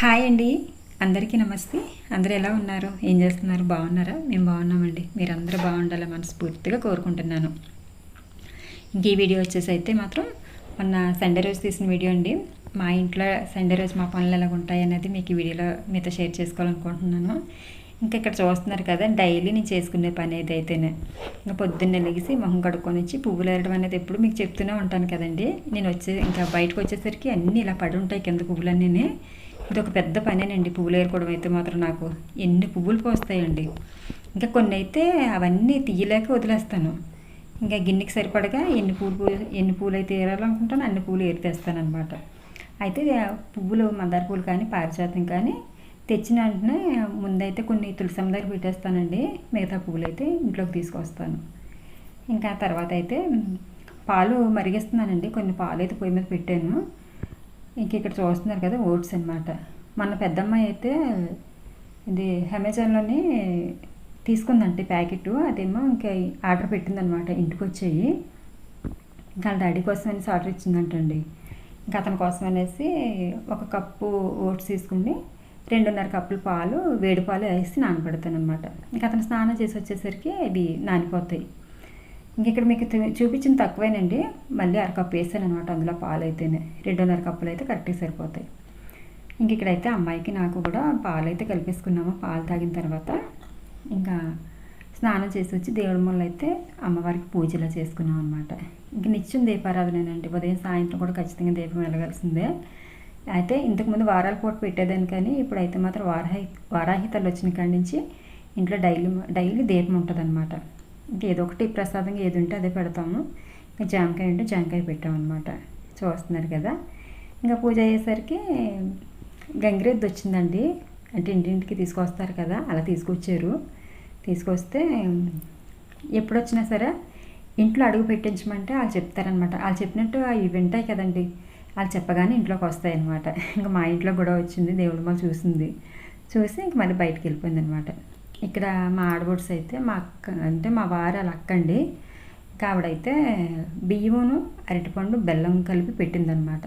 Hi అండి. అందరికీ నమస్తే. అందరూ ఎలా ఉన్నారు? ఏం చేస్తున్నారు? బాగున్నారా? మేము బాగున్నామండి. మీరు బాగుండాలని మనస్ఫూర్తిగా కోరుకుంటున్నాను. ఇంక ఈ వీడియో వచ్చేసి అయితే మాత్రం మొన్న సండే రోజు తీసిన వీడియో అండి. మా ఇంట్లో సండే రోజు మా పనులు ఎలా ఉంటాయి అనేది మీకు ఈ వీడియోలో మీతో షేర్ చేసుకోవాలనుకుంటున్నాను. ఇంకా ఇక్కడ చూస్తున్నారు కదా డైలీ నేను చేసుకునే పని అయితే అయితేనే ఇంకా పొద్దున్నే లెగిసి మొహం కడుక్కొని వచ్చి పువ్వులు ఏరడం అనేది ఎప్పుడు మీకు చెప్తూనే ఉంటాను కదండి. నేను వచ్చే ఇంకా బయటకు వచ్చేసరికి అన్నీ ఇలా పడి ఉంటాయి కింద పువ్వులన్నీ ఇది ఒక పెద్ద పనేనండి. పువ్వులు ఏరుకోవడం అయితే మాత్రం నాకు ఎన్ని పువ్వులు పోస్తాయండి. ఇంకా కొన్ని అయితే అవన్నీ తీయలేక వదిలేస్తాను. ఇంకా గిన్నెకి సరిపడగా ఎన్ని పూలు ఎన్ని పూలు అయితే ఏరాలనుకుంటాను అన్ని పూలు ఏరితేస్తాను అనమాట అయితే పువ్వులు మందార పూలు కానీ పారిజాతం కానీ తెచ్చిన వెంటనే ముందైతే కొన్ని తులసమ్మ దగ్గర పెట్టేస్తానండి. మిగతా పువ్వులు అయితే ఇంట్లోకి తీసుకొస్తాను. ఇంకా తర్వాత అయితే పాలు మరిగిస్తున్నానండి. కొన్ని పాలు అయితే పొయ్యి మీద పెట్టాను. ఇంక ఇక్కడ చూస్తున్నారు కదా ఓట్స్ అనమాట మన పెద్దమ్మాయి అయితే ఇది అమెజాన్లోని తీసుకుందంటే ప్యాకెట్. అదేమో ఇంకా ఆర్డర్ పెట్టిందనమాట ఇంటికి వచ్చాయి ఇంకా వాళ్ళ డాడీ కోసం అనేసి ఆర్డర్ ఇచ్చిందంటండి. ఇంకా అతని కోసం అనేసి ఒక కప్పు ఓట్స్ తీసుకుని రెండున్నర కప్పులు పాలు వేడి పాలు వేసి నానబెడతాను అనమాట ఇంకా అతను స్నానం చేసి వచ్చేసరికి అవి నానిపోతాయి. ఇంక ఇక్కడ మీకు చూపించిన తక్కువేనండి. మళ్ళీ అరకప్పు వేసాను అనమాట అందులో పాలు అయితేనే రెండున్నర కప్పులు అయితే కరెక్ట్గా సరిపోతాయి. ఇంక ఇక్కడైతే అమ్మాయికి నాకు కూడా పాలు అయితే కలిపేసుకున్నాము. పాలు తాగిన తర్వాత ఇంకా స్నానం చేసి వచ్చి దేవుడి మొన్న అయితే అమ్మవారికి పూజలా చేసుకున్నాం అనమాట ఇంక నిత్యం దీపారాధనేనండి. ఉదయం సాయంత్రం కూడా ఖచ్చితంగా దీపం వెలగాల్సిందే. అయితే ఇంతకుముందు వారాల పూట పెట్టేదాన్ని కానీ ఇప్పుడైతే మాత్రం వారాహి వారాహితలు వచ్చిన కాడి నుంచి ఇంట్లో డైలీ డైలీ దీపం ఉంటుంది అనమాట ఇంకేదో ఒకటి ప్రసాదంగా ఏది ఉంటే అదే పెడతాము. ఇంకా జామకాయ ఉంటే జామకాయ పెట్టామన్నమాట చూస్తున్నారు కదా. ఇంకా పూజ అయ్యేసరికి గంగిరెద్దు వచ్చిందండి. అంటే ఇంటింటికి తీసుకొస్తారు కదా అలా తీసుకొచ్చారు. తీసుకొస్తే ఎప్పుడు వచ్చినా సరే ఇంట్లో అడుగు పెట్టించమంటే వాళ్ళు చెప్తారనమాట వాళ్ళు చెప్పినట్టు అవి వింటాయి కదండి. వాళ్ళు చెప్పగానే ఇంట్లోకి వస్తాయన్నమాట. ఇంకా మా ఇంట్లో కూడా వచ్చింది దేవుడు మా చూసింది. చూసి ఇంక మళ్ళీ బయటికి వెళ్ళిపోయింది అనమాట ఇక్కడ మా ఆడబొడ్స్ అయితే మా అక్క అంటే మా వారు అలా అక్క అండి. ఆవిడైతే బియ్యమును అరటిపండు బెల్లం కలిపి పెట్టిందనమాట.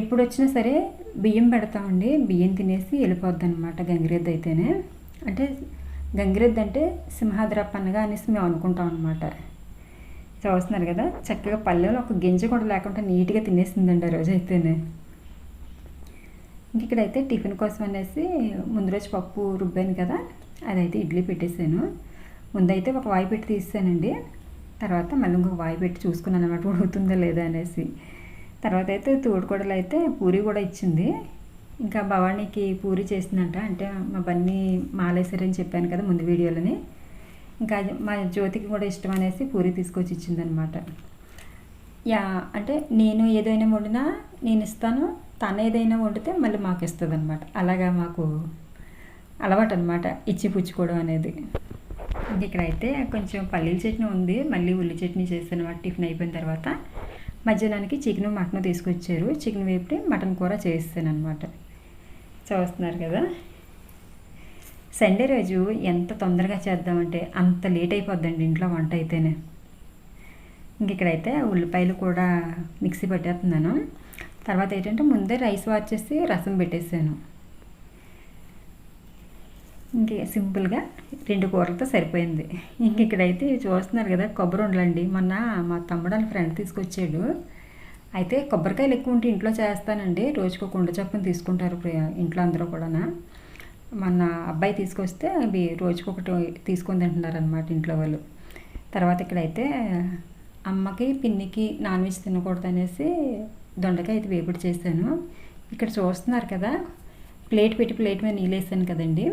ఎప్పుడు వచ్చినా సరే బియ్యం పెడతామండి. బియ్యం తినేసి వెళ్ళిపోద్ది అనమాట గంగిరెద్దు అయితేనే. అంటే గంగిరెద్దు అంటే సింహాద్ర పండుగ అనేసి మేము అనుకుంటాం అనమాట చూస్తున్నారు కదా చక్కగా పల్లెలో ఒక గింజ కూడా లేకుండా నీట్గా తినేసిందండి ఆ రోజు అయితేనే. ఇంక ఇక్కడైతే టిఫిన్ కోసం అనేసి ముందు రోజు పప్పు రుబ్బాను కదా అదైతే ఇడ్లీ పెట్టేశాను. ముందైతే ఒక వాయి పెట్టి తీసానండి తర్వాత మళ్ళీ ఇంకొక వాయి పెట్టి చూసుకున్నాను అనమాట ఉడుకుతుందా లేదా అనేసి. తర్వాత అయితే తోడుకోడలు అయితే పూరి కూడా ఇచ్చింది. ఇంకా భవానీకి పూరి చేసిందంట అంటే మా బన్నీ మాలేశారని చెప్పాను కదా ముందు వీడియోలోని. ఇంకా మా జ్యోతికి కూడా ఇష్టం అనేసి పూరి తీసుకొచ్చి ఇచ్చిందనమాట యా అంటే నేను ఏదైనా వండినా నేను ఇస్తాను తను ఏదైనా వండితే మళ్ళీ మాకు ఇస్తుంది అనమాట అలాగా మాకు అలవాటు అనమాట ఇచ్చి పుచ్చుకోవడం అనేది. ఇంక ఇక్కడైతే కొంచెం పల్లీల చట్నీ ఉంది మళ్ళీ ఉల్లి చట్నీ చేస్తాను టిఫిన్ అయిపోయిన తర్వాత. మధ్యాహ్నానికి చికెన్ మటన్ తీసుకొచ్చారు. చికెన్ వేపి మటన్ కూర చేస్తాను అనమాట చూస్తున్నారు కదా? సండే రోజు ఎంత తొందరగా చేద్దామంటే అంత లేట్ అయిపోద్దండి ఇంట్లో వంట అయితేనే. ఇంక ఇక్కడైతే ఉల్లిపాయలు కూడా మిక్సీ పెట్టేస్తున్నాను. తర్వాత ఏంటంటే ముందే రైస్ వాచేసి రసం పెట్టేసాను. ఇంక సింపుల్గా రెండు కూరలతో సరిపోయింది. ఇంక ఇక్కడైతే చూస్తున్నారు కదా కొబ్బరి ఉండలండి. మొన్న మా తమ్ముడు వాళ్ళ ఫ్రెండ్ తీసుకొచ్చాడు. అయితే కొబ్బరికాయలు ఎక్కువ ఉంటే ఇంట్లో చేస్తానండి. రోజుకు కుండ ఉండ తీసుకుంటారు ఇంట్లో అందరూ కూడా మన అబ్బాయి తీసుకొస్తే అవి రోజుకొకటి తీసుకొని తింటున్నారు అనమాట ఇంట్లో వాళ్ళు. తర్వాత ఇక్కడైతే అమ్మకి పిన్నికి నాన్ వెజ్ తినకూడదు అనేసి దొండకాయ అయితే వేపుడు చేశాను. ఇక్కడ చూస్తున్నారు కదా ప్లేట్ పెట్టి ప్లేట్ మీద నీళ్ళేసాను కదండి.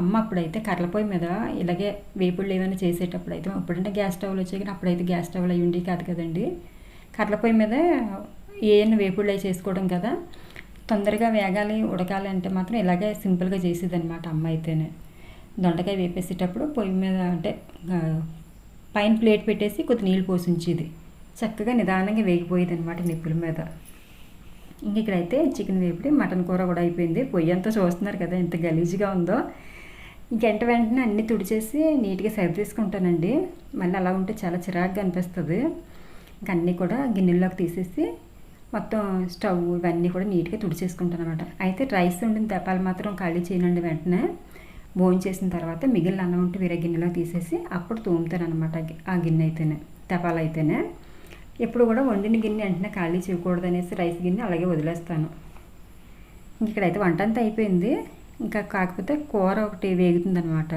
అమ్మ అప్పుడైతే కర్రల పొయ్యి మీద ఇలాగే వేపుళ్ళు ఏమైనా చేసేటప్పుడు అయితే ఇప్పుడంటే గ్యాస్ స్టవ్లు వచ్చాయి కానీ అప్పుడైతే గ్యాస్ స్టవ్లు అయ్యి ఉండి కాదు కదండి. కర్రల పొయ్యి మీద ఏమైనా వేపుళ్ళు అవి చేసుకోవడం కదా. తొందరగా వేగాలి ఉడకాలి అంటే మాత్రం ఇలాగే సింపుల్గా చేసేది అనమాట అమ్మ అయితేనే. దొండకాయ వేపేసేటప్పుడు పొయ్యి మీద అంటే పైన ప్లేట్ పెట్టేసి కొద్ది నీళ్ళు పోసి ఉంచేది చక్కగా నిదానంగా వేగిపోయేది అనమాట నిప్పుల మీద. ఇంక ఇక్కడైతే చికెన్ వేపుడి మటన్ కూర కూడా అయిపోయింది. పొయ్యి అంతా చూస్తున్నారు కదా ఎంత గలీజ్గా ఉందో. ఇంకెంట వెంటనే అన్నీ తుడిచేసి నీట్గా సర్వ్ తీసుకుంటానండి మళ్ళీ అలా ఉంటే చాలా చిరాకుగా అనిపిస్తుంది. ఇంక అన్నీ కూడా గిన్నెల్లోకి తీసేసి మొత్తం స్టవ్ ఇవన్నీ కూడా నీట్గా తుడిచేసుకుంటాను అనమాట అయితే రైస్ ఉండిన తెపాలు మాత్రం ఖాళీ చేయనండి వెంటనే. భోజనం చేసిన తర్వాత మిగిలిన అన్నం ఉంటే వేరే గిన్నెలో తీసేసి అప్పుడు తోముతాను అనమాట ఆ గిన్నె అయితేనే తెపాలైతేనే అయితేనే. ఎప్పుడు కూడా వండిన గిన్నె వెంటనే ఖాళీ చేయకూడదు అనేసి రైస్ గిన్నె అలాగే వదిలేస్తాను. ఇక్కడైతే వంట అంతా అయిపోయింది. ఇంకా కాకపోతే కూర ఒకటి వేగుతుందనమాట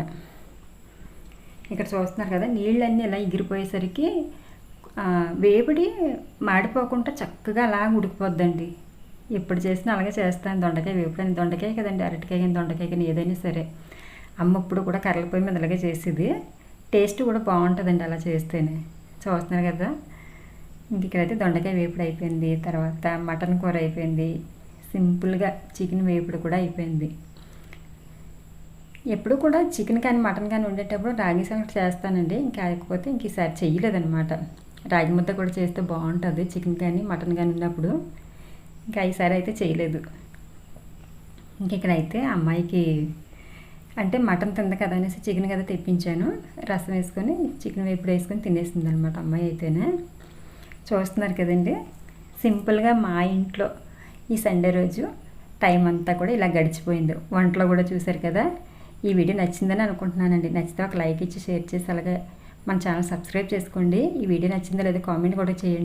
ఇక్కడ చూస్తున్నారు కదా నీళ్ళన్నీ ఇలా ఎగిరిపోయేసరికి వేపిడి మాడిపోకుండా చక్కగా అలా ఉడికిపోద్దండి. ఎప్పుడు చేసినా అలాగే చేస్తాను. దొండకాయ వేపుడు దొండకాయ కదండి అరటికాయ కానీ దొండకాయ కానీ ఏదైనా సరే. అమ్మ ఇప్పుడు కూడా కర్రల పొయ్యి మీద అలాగే చేసేది. టేస్ట్ కూడా బాగుంటుందండి అలా చేస్తేనే. చూస్తున్నారు కదా ఇంక ఇక్కడైతే దొండకాయ వేపుడు అయిపోయింది తర్వాత మటన్ కూర అయిపోయింది సింపుల్గా చికెన్ వేపుడు కూడా అయిపోయింది. ఎప్పుడు కూడా చికెన్ కానీ మటన్ కానీ వండేటప్పుడు రాగి సంగటి చేస్తానండి. ఇంకా కాకపోతే ఇంక ఈసారి చెయ్యలేదనమాట రాగి ముద్ద కూడా చేస్తే బాగుంటుంది చికెన్ కానీ మటన్ కానీ ఉన్నప్పుడు. ఇంకా ఈసారి అయితే చేయలేదు. ఇంక ఇక్కడైతే అమ్మాయికి అంటే మటన్ తింద కదా అనేసి చికెన్ కదా తెప్పించాను. రసం వేసుకొని చికెన్ వేపుడు వేసుకొని తినేసింది అనమాట అమ్మాయి అయితేనే. చూస్తున్నారు కదండి. సింపుల్గా మా ఇంట్లో ఈ సండే రోజు టైం అంతా కూడా ఇలా గడిచిపోయింది. వంటలో కూడా చూశారు కదా. ఈ వీడియో నచ్చిందని అనుకుంటున్నానండి. నచ్చితే ఒక లైక్ ఇచ్చి షేర్ చేసి అలాగే మన ఛానల్ సబ్స్క్రైబ్ చేసుకోండి. ఈ వీడియో నచ్చిందో లేదో కామెంట్ కూడా చేయండి.